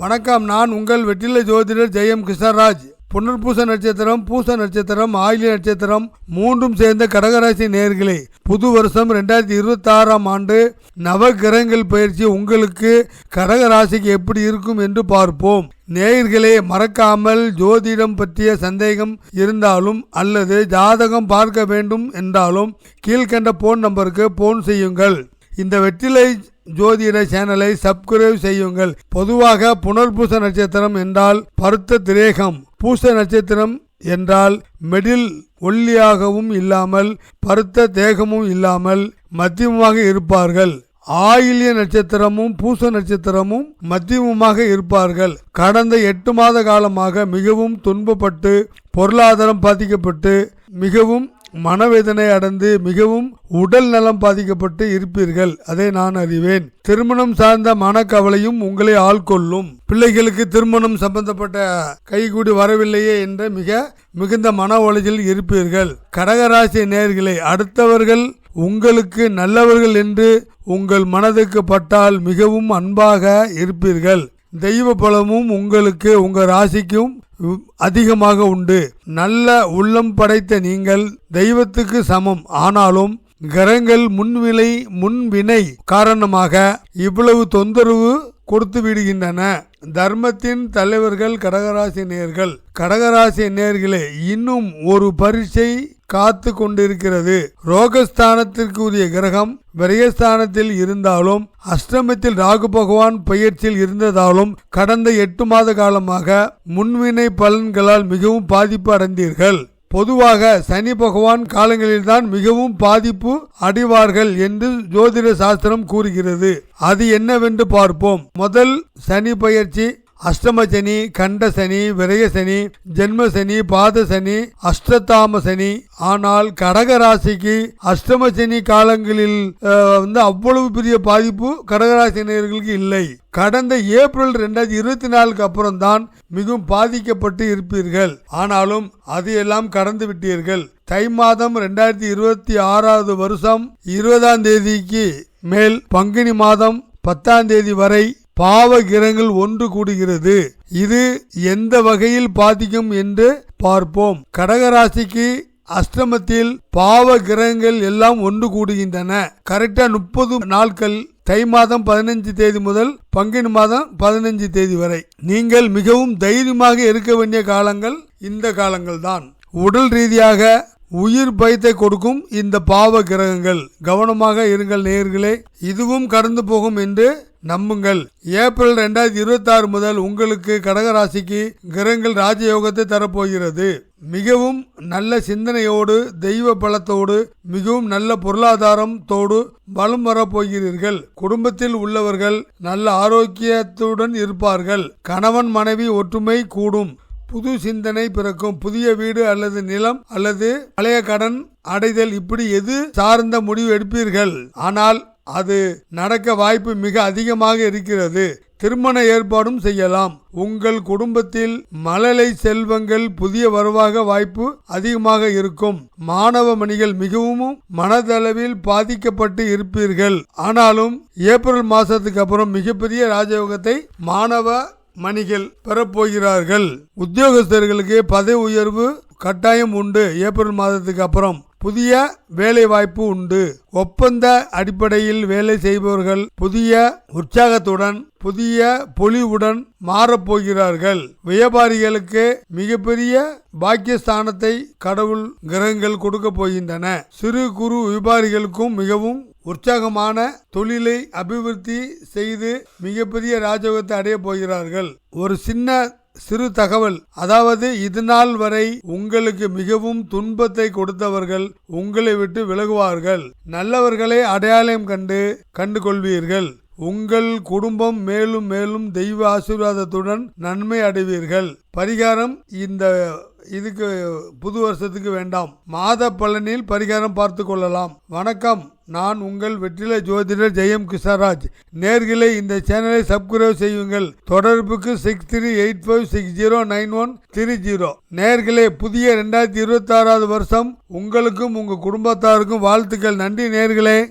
வணக்கம் நான் உங்கள் வெற்றிலை ஜோதிடர் ஜெயம் கிருஷ்ணராஜ். புனர்பூச நட்சத்திரம் பூச நட்சத்திரம் ஆயிலிய நட்சத்திரம் மூன்றும் சேர்ந்த கடகராசி நேர்களே புது வருஷம் ரெண்டாயிரத்தி இருபத்தி ஆறாம் ஆண்டு நவகிரகங்கள் பயிற்சி உங்களுக்கு கடகராசிக்கு எப்படி இருக்கும் என்று பார்ப்போம். நேயர்களே மறக்காமல் ஜோதிடம் பற்றிய சந்தேகம் இருந்தாலும் அல்லது ஜாதகம் பார்க்க வேண்டும் என்றாலும் கீழ்கண்ட போன் நம்பருக்கு போன் செய்யுங்கள். இந்த வெற்றிலை ஜோதிட சேனலை சப்ஸ்கிரைப் செய்யுங்கள். பொதுவாக புனர்பூச நட்சத்திரம் என்றால் பருத்த திரேகம் பூச நட்சத்திரம் என்றால் மெடில் ஒல்லியாகவும் இல்லாமல் பருத்த தேகமும் இல்லாமல் மத்தியமாக இருப்பார்கள். ஆயில்ய நட்சத்திரமும் பூச நட்சத்திரமும் மத்தியமுமாக இருப்பார்கள். கடந்த எட்டு மாத காலமாக மிகவும் துன்பப்பட்டு பொருளாதாரம் பாதிக்கப்பட்டு மிகவும் மனவேதனை அடைந்து மிகவும் உடல் நலம் பாதிக்கப்பட்டு இருப்பீர்கள். அதை நான் அறிவேன். திருமணம் சார்ந்த மனக்கவலையும் உங்களை ஆள்கொள்ளும் பிள்ளைகளுக்கு திருமணம் சம்பந்தப்பட்ட கைகூடி வரவில்லையே என்ற மிக மிகுந்த மன உளைச்சல் இருப்பீர்கள். கடகராசி நேர்களை அடுத்தவர்கள் உங்களுக்கு நல்லவர்கள் என்று உங்கள் மனதுக்கு பட்டால் மிகவும் அன்பாக இருப்பீர்கள். தெய்வ பலமும் உங்களுக்கு உங்க ராசிக்கும் அதிகமாக உண்டு. நல்ல உள்ளம் படைத்த நீங்கள் தெய்வத்துக்கு சமம். ஆனாலும் கிரகங்கள் முன்விலை முன்வினை காரணமாக இவ்வளவு தொந்தரவு கொடுத்து விடுகின்றன. தர்மத்தின் தலைவர்கள் கடகராசி நேர்கள். கடகராசி நேர்களே இன்னும் ஒரு பரீட்சை காத்து கொண்டிருக்கிறது ரோகஸ்தானத்திற்குரிய கிரகம் விரயஸ்தானத்தில் இருந்தாலும் அஷ்டமத்தில் ராகு பகவான் பயிற்சியில் இருந்ததாலும் கடந்த எட்டு மாத காலமாக முன்வினை பலன்களால் மிகவும் பாதிப்பு அடைந்தீர்கள். பொதுவாக சனி பகவான் காலங்களில்தான் மிகவும் பாதிப்பு அடைவார்கள் என்று ஜோதிட சாஸ்திரம் கூறுகிறது. அது என்னவென்று பார்ப்போம். முதல் சனி பயிற்சி அஷ்டமசனி கண்டசனி விரயசனி ஜென்மசனி பாதசனி அஷ்டதாமசனி. ஆனால் கடக ராசிக்கு காலங்களில் வந்து அவ்வளவு பெரிய பாதிப்பு கடகராசினியர்களுக்கு இல்லை. கடந்த ஏப்ரல் ரெண்டாயிரத்தி இருபத்தி நாலுக்கு அப்புறம் தான் மிகவும் பாதிக்கப்பட்டு இருப்பீர்கள். ஆனாலும் அது எல்லாம் கடந்து விட்டீர்கள். தை மாதம் ரெண்டாயிரத்தி இருபத்தி ஆறாவது வருஷம் இருபதாம் தேதிக்கு மேல் பங்குனி மாதம் பத்தாம் தேதி வரை பாவ கிரகங்கள் ஒன்று கூடுகிறது. இது எந்த வகையில் பாதிக்கும் என்று பார்ப்போம். கடகராசிக்கு அஷ்டமத்தில் பாவ கிரகங்கள் எல்லாம் ஒன்று கூடுகின்றன. கரெக்டா முப்பது நாட்கள் தை மாதம் பதினஞ்சு தேதி முதல் பங்குனி மாதம் பதினஞ்சு தேதி வரை. நீங்கள் மிகவும் தைரியமாக இருக்க வேண்டிய காலங்கள் இந்த காலங்கள் தான் உடல் ரீதியாக உயிர் பயத்தை கொடுக்கும் இந்த பாவ கிரகங்கள் கவனமாக இருங்கள் நேர்களே இதுவும் கடந்து போகும் என்று நம்புங்கள். ஏப்ரல் ரெண்டாயிரத்தி இருபத்தி ஆறு முதல் உங்களுக்கு கடகராசிக்கு கிரகங்கள் ராஜயோகத்தை தரப்போகிறது. மிகவும் நல்ல சிந்தனையோடு தெய்வ பலத்தோடு மிகவும் நல்ல பொருளாதாரத்தோடு பலம் வரப்போகிறீர்கள். குடும்பத்தில் உள்ளவர்கள் நல்ல ஆரோக்கியத்துடன் இருப்பார்கள். கணவன் மனைவி ஒற்றுமை கூடும். புது சிந்தனை பிறக்கும். புதிய வீடு அல்லது நிலம் அல்லது பழைய கடன் அடைதல். இப்படி எது சார்ந்த முடிவு எடுப்பீர்கள்? ஆனால் அது நடக்க வாய்ப்பு மிக அதிகமாக இருக்கிறது. திருமண ஏற்பாடும் செய்யலாம். உங்கள் குடும்பத்தில் மழலை செல்வங்கள் புதிய வருவாக வாய்ப்பு அதிகமாக இருக்கும். மாணவ மணிகள் மிகவும் மனதளவில் பாதிக்கப்பட்டு இருப்பீர்கள். ஆனாலும் ஏப்ரல் மாசத்துக்கு அப்புறம் மிகப்பெரிய ராஜயோகத்தை மாணவ மணிகள் பெறப்போகிறார்கள் உத்தியோகஸ்தர்களுக்கு பதவி உயர்வு கட்டாயம் உண்டு. ஏப்ரல் மாதத்துக்கு அப்புறம் புதிய வேலைவாய்ப்பு உண்டு. ஒப்பந்த அடிப்படையில் வேலை செய்பவர்கள் புதிய உற்சாகத்துடன் புதிய பொலிவுடன் மாறப்போகிறார்கள் வியாபாரிகளுக்கு மிகப்பெரிய பாக்கியஸ்தானத்தை கடவுள் கிரகங்கள் கொடுக்க போகின்றன. சிறு குறு வியாபாரிகளுக்கும் மிகவும் உற்சாகமான தொழிலை அபிவிருத்தி செய்து மிகப்பெரிய ராஜோகத்தை அடைய போகிறார்கள். ஒரு சின்ன சிறு தகவல். அதாவது இது நாள் வரை உங்களுக்கு மிகவும் துன்பத்தை கொடுத்தவர்கள் உங்களை விட்டு விலகுவார்கள். நல்லவர்களை அடையாளம் கண்டு கண்டு கொள்வீர்கள் உங்கள் குடும்பம் மேலும் மேலும் தெய்வ ஆசீர்வாதத்துடன் நன்மை அடைவீர்கள். பரிகாரம் இந்த இதுக்கு புது வருஷத்துக்கு வேண்டாம். மாத பலனில் பரிகாரம் பார்த்து கொள்ளலாம். வணக்கம். நான் உங்கள் வெற்றிலை ஜோதிடர் ஜெயம் கிருஷ்ணராஜ். நேர்களை இந்த சேனலை சப்ஸ்கிரைப் செய்யுங்கள். தொடர்புக்கு six three eight five six zero nine one three zero நேர்களே புதிய ரெண்டாயிரத்தி இருபத்தாறாவது வருஷம். உங்களுக்கும் உங்கள் குடும்பத்தாருக்கும் வாழ்த்துக்கள். நன்றி நேர்களே.